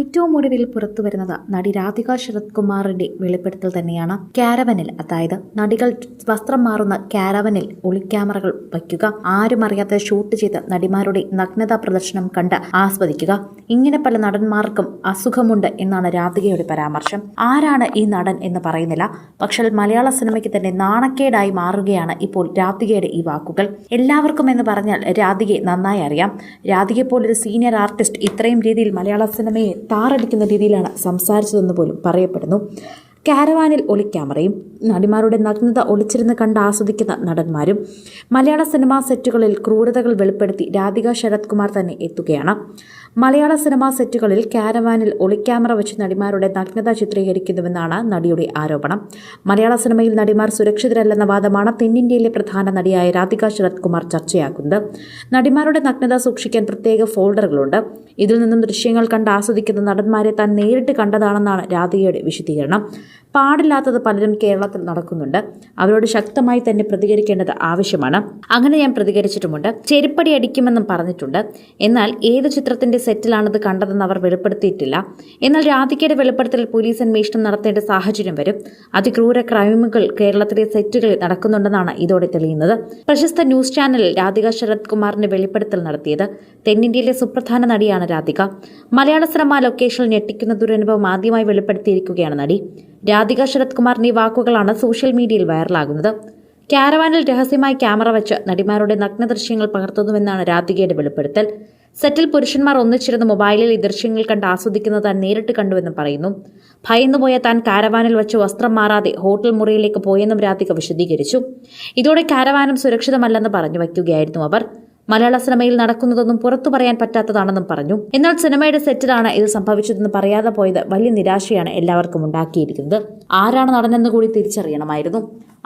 ഏറ്റവും ഒടുവിൽ പുറത്തു വരുന്നത് നടി രാധിക ശരത് കുമാറിന്റെ വെളിപ്പെടുത്തൽ തന്നെയാണ് കാരവനിൽ. അതായത് നടികൾ വസ്ത്രം മാറുന്ന കാരവനിൽ ഒളിക്യാമറകൾ വയ്ക്കുക. ആരും അറിയാതെ ഷൂട്ട് ചെയ്ത് നടിമാരുടെ നഗ്നതാ പ്രദർശനം കണ്ട് ആസ്വദിക്കുക. ഇങ്ങനെ പല നടന്മാർക്കും അസുഖമുണ്ട് എന്നാണ് രാധികയുടെ പരാമർശം. ആരാണ് ഈ നടൻ എന്ന് പറയുന്നില്ല. പക്ഷേ മലയാള സിനിമയ്ക്ക് തന്നെ നാണക്കേടായി മാറുകയാണ് ഇപ്പോൾ രാധികയുടെ ഈ വാക്കുകൾ. എല്ലാവർക്കും എന്ന് പറഞ്ഞാൽ രാധികയെ നന്നായി അറിയാം. രാധികയെ പോലൊരു സീനിയർ ആർട്ടിസ്റ്റ് ഇത്രയും രീതിയിൽ മലയാള സിനിമയെ താറടിക്കുന്ന രീതിയിലാണ് സംസാരിച്ചതെന്ന് പോലും പറയപ്പെടുന്നു. കാരവാനിൽ ഒളിക്യാമറയും നടിമാരുടെ നഗ്നത ഒളിച്ചിരുന്ന് കണ്ട് ആസ്വദിക്കുന്ന നടന്മാരും മലയാള സിനിമാ സെറ്റുകളിൽ ക്രൂരതകൾ വെളിപ്പെടുത്തി രാധിക ശരത് കുമാർ തന്നെ എത്തുകയാണ്. മലയാള സിനിമാ സെറ്റുകളിൽ കാരവാനിൽ ഒളിക്യാമറ വെച്ച് നടിമാരുടെ നഗ്നത ചിത്രീകരിക്കുന്നുവെന്നാണ് നടിയുടെ ആരോപണം. മലയാള സിനിമയിൽ നടിമാർ സുരക്ഷിതരല്ലെന്ന വാദമാണ് തെന്നിന്ത്യയിലെ പ്രധാന നടിയായ രാധിക ശരത് കുമാർ ചർച്ചയാക്കുന്നത്. നടിമാരുടെ നഗ്നത സൂക്ഷിക്കാൻ പ്രത്യേക ഫോൾഡറുകളുണ്ട്. ഇതിൽ നിന്നും ദൃശ്യങ്ങൾ കണ്ട് ആസ്വദിക്കുന്ന നടന്മാരെ താൻ നേരിട്ട് കണ്ടതാണെന്നാണ് രാധികയുടെ വിശദീകരണം. പാടില്ലാത്തത് പലരും കേരളത്തിൽ നടക്കുന്നുണ്ട്. അവരോട് ശക്തമായി തന്നെ പ്രതികരിക്കേണ്ടത് ആവശ്യമാണ്. അങ്ങനെ ഞാൻ പ്രതികരിച്ചിട്ടുമുണ്ട്. ചെരുപ്പടി അടിക്കുമെന്നും പറഞ്ഞിട്ടുണ്ട്. എന്നാൽ ഏത് ചിത്രത്തിന്റെ സെറ്റിലാണത് കണ്ടതെന്ന് അവർ വെളിപ്പെടുത്തിയിട്ടില്ല. എന്നാൽ രാധികയുടെ വെളിപ്പെടുത്തൽ പോലീസ് അന്വേഷണം നടത്തേണ്ട സാഹചര്യം വരും. അതിക്രൂര ക്രൈമുകൾ കേരളത്തിലെ സെറ്റുകളിൽ നടക്കുന്നുണ്ടെന്നാണ് ഇതോടെ തെളിയുന്നത്. പ്രശസ്ത ന്യൂസ് ചാനലിൽ രാധിക ശരത് കുമാറിന്റെ വെളിപ്പെടുത്തൽ നടത്തിയത് തെന്നിന്ത്യയിലെ സുപ്രധാന നടിയാണ് രാധിക. മലയാള സിനിമ ലൊക്കേഷനിൽ ഞെട്ടിക്കുന്ന ദുരനുഭവം ആദ്യമായി വെളിപ്പെടുത്തിയിരിക്കുകയാണ് നടി. രാധിക ശരത് കുമാറിന്റെ ഈ വാക്കുകളാണ് സോഷ്യൽ മീഡിയയിൽ വൈറലാകുന്നത്. കാരവാനിൽ രഹസ്യമായി ക്യാമറ വെച്ച് നടിമാരുടെ നഗ്ന ദൃശ്യങ്ങൾ പകർത്തുന്നുവെന്നാണ് രാധികയുടെ വെളിപ്പെടുത്തൽ. സെറ്റിൽ പുരുഷന്മാർ ഒന്നിച്ചിരുന്ന് മൊബൈലിൽ ഈ ദൃശ്യങ്ങൾ കണ്ട് ആസ്വദിക്കുന്നത് താൻ നേരിട്ട് കണ്ടുവെന്നും പറയുന്നു. ഭയന്നുപോയ താൻ കാരവാനിൽ വെച്ച് വസ്ത്രം മാറാതെ ഹോട്ടൽ മുറിയിലേക്ക് പോയെന്നും രാധിക വിശദീകരിച്ചു. ഇതോടെ കാരവാനം സുരക്ഷിതമല്ലെന്ന് പറഞ്ഞു വയ്ക്കുകയായിരുന്നു അവർ. മലയാള സിനിമയിൽ നടക്കുന്നതൊന്നും പുറത്തു പറയാൻ പറ്റാത്തതാണെന്നും പറഞ്ഞു. എന്നാൽ സിനിമയുടെ സെറ്റിലാണ് ഇത് സംഭവിച്ചതെന്ന് പറയാതെ പോയത് വലിയ നിരാശയാണ് എല്ലാവർക്കും ഉണ്ടാക്കിയിരിക്കുന്നത്. ആരാണ് നടനെന്ന് കൂടി തിരിച്ചറിയണമായിരുന്നു.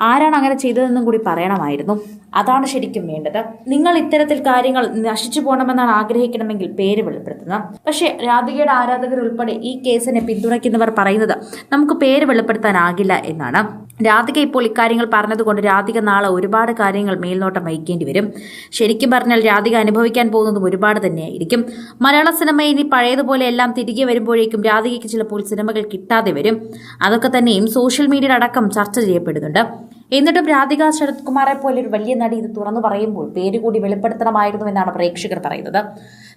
ആരാണ് അങ്ങനെ ചെയ്തതെന്നും കൂടി പറയണമായിരുന്നു. അതാണ് ശരിക്കും വേണ്ടത്. നിങ്ങൾ ഇത്തരത്തിൽ കാര്യങ്ങൾ നശിച്ചു പോകണമെന്നാണ് ആഗ്രഹിക്കണമെങ്കിൽ പേര് വെളിപ്പെടുത്തുന്നത് പക്ഷേ രാധികയുടെ ആരാധകർ ഉൾപ്പെടെ ഈ കേസിനെ പിന്തുണയ്ക്കുന്നവർ പറയുന്നത് നമുക്ക് പേര് വെളിപ്പെടുത്താനാകില്ല എന്നാണ്. രാധിക ഇപ്പോൾ ഇക്കാര്യങ്ങൾ പറഞ്ഞതുകൊണ്ട് രാധിക നാളെ ഒരുപാട് കാര്യങ്ങൾ മേൽനോട്ടം വഹിക്കേണ്ടി വരും. ശരിക്കും പറഞ്ഞാൽ രാധിക അനുഭവിക്കാൻ പോകുന്നതും ഒരുപാട് തന്നെയായിരിക്കും. മലയാള സിനിമ ഇനി പഴയതുപോലെ എല്ലാം തിരികെ വരുമ്പോഴേക്കും രാധികയ്ക്ക് ചിലപ്പോൾ സിനിമകൾ കിട്ടാതെ വരും. അതൊക്കെ തന്നെയും സോഷ്യൽ മീഡിയയിൽ അടക്കം ചർച്ച ചെയ്യപ്പെടുന്നുണ്ട്. എന്നിട്ടും രാധിക ശരത് കുമാറെ പോലെ ഒരു വലിയ നടി ഇത് തുറന്നു പറയുമ്പോൾ പേര് കൂടി വെളിപ്പെടുത്തണമായിരുന്നു എന്നാണ് പ്രേക്ഷകർ പറയുന്നത്.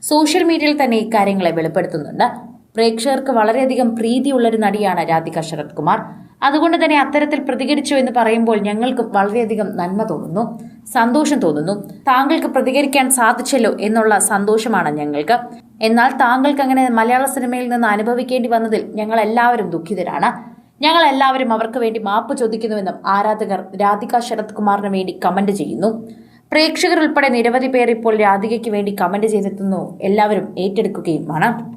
സോഷ്യൽ മീഡിയയിൽ തന്നെ ഇക്കാര്യങ്ങളെ വെളിപ്പെടുത്തുന്നുണ്ട്. പ്രേക്ഷകർക്ക് വളരെയധികം പ്രീതിയുള്ളൊരു നടിയാണ് രാധിക ശരത് കുമാർ. അതുകൊണ്ട് തന്നെ അത്തരത്തിൽ പ്രതികരിച്ചു എന്ന് പറയുമ്പോൾ ഞങ്ങൾക്ക് വളരെയധികം നന്മ തോന്നുന്നു സന്തോഷം തോന്നുന്നു. താങ്കൾക്ക് പ്രതികരിക്കാൻ സാധിച്ചല്ലോ എന്നുള്ള സന്തോഷമാണ് ഞങ്ങൾക്ക്. എന്നാൽ താങ്കൾക്ക് അങ്ങനെ മലയാള സിനിമയിൽ നിന്ന് അനുഭവിക്കേണ്ടി വന്നതിൽ ഞങ്ങൾ എല്ലാവരും ദുഃഖിതരാണ്. ഞങ്ങൾ എല്ലാവരും അവർക്ക് വേണ്ടി മാപ്പ് ചോദിക്കുന്നുവെന്നും ആരാധകർ രാധിക ശരത് കുമാറിന് വേണ്ടി കമന്റ് ചെയ്യുന്നു. പ്രേക്ഷകർ ഉൾപ്പെടെ നിരവധി പേർ ഇപ്പോൾ രാധികയ്ക്ക് വേണ്ടി കമന്റ് ചെയ്തെത്തുന്നു. എല്ലാവരും ഏറ്റെടുക്കുകയുമാണ്.